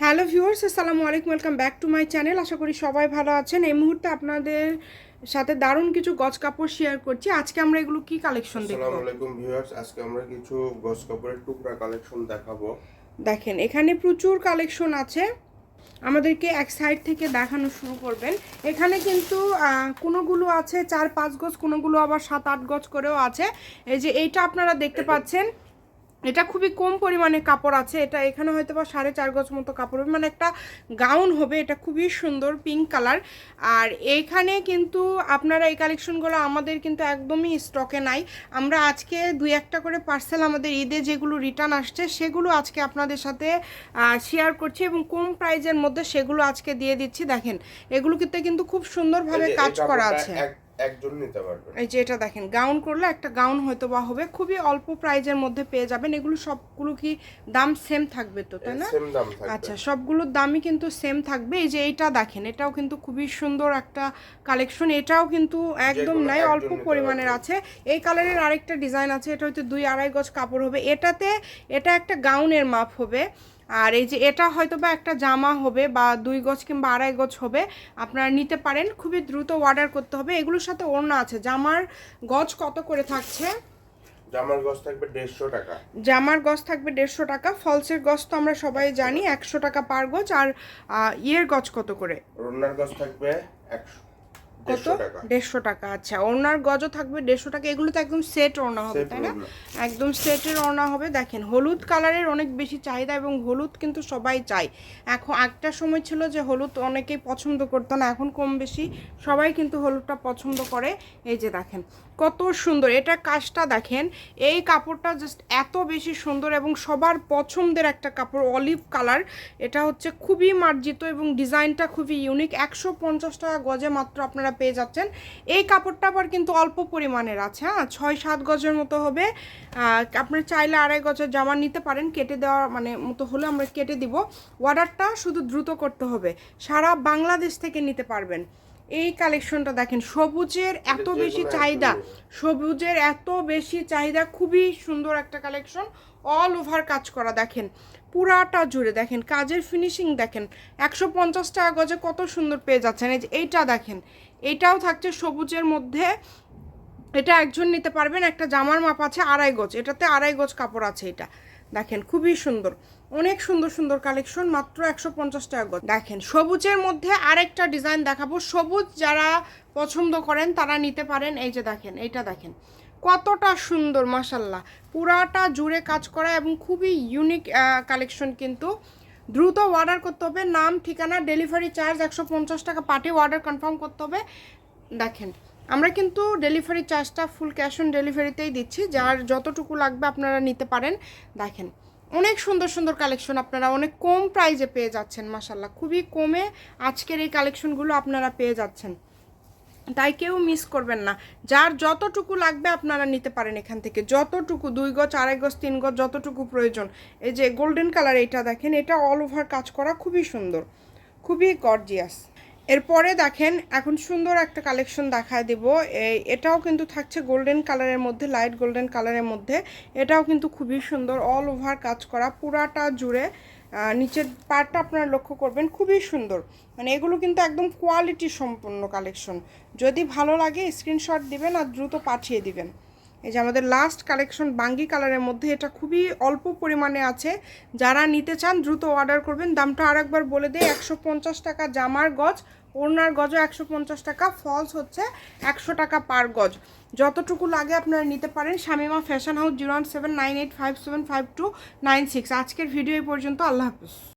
Hello viewers আসসালামু আলাইকুম welcome back to my channel. আশা করি সবাই ভালো আছেন। এই মুহূর্তে আপনাদের সাথে দারুণ কিছু গজ কাপড় শেয়ার করছি। আজকে আমরা এগুলো কি কালেকশন দেখব? আসসালামু আলাইকুম ভিউয়ার্স আজকে আমরা কিছু গস কাপড়ের টুকরা কালেকশন দেখাবো। দেখেন এখানে প্রচুর কালেকশন আছে। আমাদেরকে এক সাইড থেকে দেখানো শুরু করবেন। এখানে কিন্তু কোনোগুলো আছে চার পাঁচ গজ কোনোগুলো আবার সাত আট গজ করেও আছে। এই যে এইটা আপনারা দেখতে পাচ্ছেন। এটা খুবই কম পরিমাণে কাপড় আছে। এটা এখানে হয়তো বা সাড়ে চার গজ মতো কাপড় হবে। মানে একটা গাউন হবে এটা খুবই সুন্দর পিঙ্ক কালার আর এইখানে কিন্তু আপনারা এই কালেকশনগুলো আমাদের কিন্তু একদমই স্টকে নাই। আমরা আজকে দুই একটা করে পার্সেল আমাদের ঈদে যেগুলো রিটার্ন আসছে সেগুলো আজকে আপনাদের সাথে শেয়ার করছি এবং কম প্রাইজের মধ্যে সেগুলো আজকে দিয়ে দিচ্ছি। দেখেন এগুলো কিন্তু কিন্তু খুব সুন্দরভাবে কাজ করা আছে। একজন নিতে পারবে এই যে এটা দেখেন গাউন করলে একটা গাউন হয়তো বা হবে খুবই অল্প প্রাইজের মধ্যে পেয়ে যাবেন। এগুলো সবগুলো কি দাম সেম থাকবে তো তাই না? সেম দাম থাকবে। আচ্ছা সবগুলোর দামই কিন্তু সেম থাকবে। এই যে এইটা দেখেন এটাও কিন্তু খুবই সুন্দর একটা কালেকশন এটাও কিন্তু একদম নাই অল্প পরিমাণের আছে। এই কালারের আরেকটা ডিজাইন আছে এটা হয়তো দুই আড়াই গজ কাপড় হবে। এটাতে এটা একটা গাউনের মাপ হবে। আর এই যে এটা হয়তো বা একটা জামা হবে বা দুই গজ কিংবা আড়াই গজ হবে আপনারা নিতে পারেন। খুবই দ্রুত অর্ডার করতে হবে। এগুলোর সাথে ওড়না আছে। জামার গজ কত করে থাকছে? জামার গস থাকবে দেড়শো টাকা। জামার গজ থাকবে দেড়শো টাকা। ফলসের গজ তো আমরা সবাই জানি একশো টাকা পার গজ। আর ইয়ের গজ কত করে? রোনার গস থাকবে একশো কত? দেড়শো টাকা। আচ্ছা। ওনার গজও থাকবে দেড়শো টাকা। এগুলো তো একদম সেট ওড়না হবে তাই না। একদম সেটের ওড়না হবে। দেখেন হলুদ কালারের অনেক বেশি চাহিদা এবং হলুদ কিন্তু সবাই চায়। এখন একটা সময় ছিল যে হলুদ অনেকেই পছন্দ করতো না এখন কম বেশি সবাই কিন্তু হলুদটা পছন্দ করে। এই যে দেখেন কত সুন্দর। এটা কাজটা দেখেন এই কাপড়টা জাস্ট এত বেশি সুন্দর এবং সবার পছন্দের একটা কাপড় অলিভ কালার এটা হচ্ছে খুবই মার্জিত এবং ডিজাইনটা খুবই ইউনিক একশো পঞ্চাশ টাকা গজে মাত্র আপনারা পেয়ে যাচ্ছেন। এই কাপড়টা আবার কিন্তু অল্প পরিমাণের আছে হ্যাঁ? ছয় সাত গজের মতো হবে। আপনারা চাইলে আড়াই গজের জামা নিতে পারেন কেটে দেওয়া মানে মতো হলে আমরা কেটে দিব। অর্ডারটা শুধু দ্রুত করতে হবে। সারা বাংলাদেশ থেকে নিতে পারবেন। এই কালেকশনটা দেখেন সবুজের এত বেশি চাহিদা সবুজের এত বেশি চাহিদা খুবই সুন্দর একটা কালেকশন অল ওভার কাজ করা দেখেন। পুরাটা জুড়ে দেখেন, কাজের ফিনিশিং দেখেন, একশো পঞ্চাশ টাকা গজে কত সুন্দর পেয়ে যাচ্ছেন। এই যে এইটা দেখেন এইটাও থাকছে সবুজের মধ্যে। এটা একজন নিতে পারবেন, একটা জামার মাপ আছে আড়াই গজ, এটাতে আড়াই গজ কাপড় আছে এটা। দেখেন, খুবই সুন্দর, অনেক সুন্দর সুন্দর কালেকশন মাত্র একশো পঞ্চাশ টাকা গজ। দেখেন, সবুজের মধ্যে আরেকটা ডিজাইন দেখাবো। সবুজ যারা পছন্দ করেন, তারা নিতে পারেন। এই যে দেখেন, এইটা দেখেন। কতটা সুন্দর মাসাল্লাহ পুরাটা জুড়ে কাজ করা এবং খুবই ইউনিক কালেকশন কিন্তু। দ্রুত অর্ডার করতে হবে, নাম, ঠিকানা ডেলিভারি চার্জ একশো পঞ্চাশ টাকা পাঠিয়ে অর্ডার কনফার্ম করতে হবে। দেখেন, আমরা কিন্তু ডেলিভারি চার্জটা ফুল ক্যাশ অন ডেলিভারিতেই দিচ্ছি, যার যতটুকু লাগবে আপনারা নিতে পারেন। দেখেন, অনেক সুন্দর সুন্দর কালেকশন আপনারা অনেক কম প্রাইজে পেয়ে যাচ্ছেন মাসাল্লাহ খুবই কমে আজকের এই কালেকশনগুলো আপনারা পেয়ে যাচ্ছেন। তাই কেউ মিস করবেন না। যার যতটুকু লাগবে আপনারা নিতে পারেন এখান থেকে। যতটুকু, দুই গজ, আড়াই গজ, তিন গজ, যতটুকু প্রয়োজন। এই যে গোল্ডেন কালার এটা দেখেন, এটা অল ওভার কাজ করা খুবই সুন্দর। খুবই গর্জিয়াস এরপরে দেখেন, এখন সুন্দর একটা কালেকশন দেখায় দেব। এটাও কিন্তু থাকছে গোল্ডেন কালারের মধ্যে লাইট গোল্ডেন কালারের মধ্যে। এটাও কিন্তু খুবই সুন্দর অল ওভার কাজ করা, পুরাটা জুড়ে। নিচের পার্টটা আপনারা লক্ষ্য করবেন, খুবই সুন্দর। মানে এগুলো কিন্তু একদম কোয়ালিটি সম্পন্ন কালেকশন যদি ভালো লাগে স্ক্রিনশট দিবেন আর দ্রুত পাঠিয়ে দিবেন। এই যে আমাদের লাস্ট কালেকশন বাঙ্গি কালারের মধ্যে, এটা খুবই অল্প পরিমাণে আছে। যারা নিতে চান, দ্রুত অর্ডার করবেন। দামটা আরেকবার বলে দেয় একশো পঞ্চাশ টাকা জামার গজ, ওড়নার গজও একশো পঞ্চাশ টাকা ফলস হচ্ছে একশো টাকা পার গজ। যতটুকু লাগে আপনারা নিতে পারেন। Shamima fashion house zero one seven nine eight five seven five two nine six আজকের ভিডিও এই পর্যন্ত, আল্লাহ হাফিজ।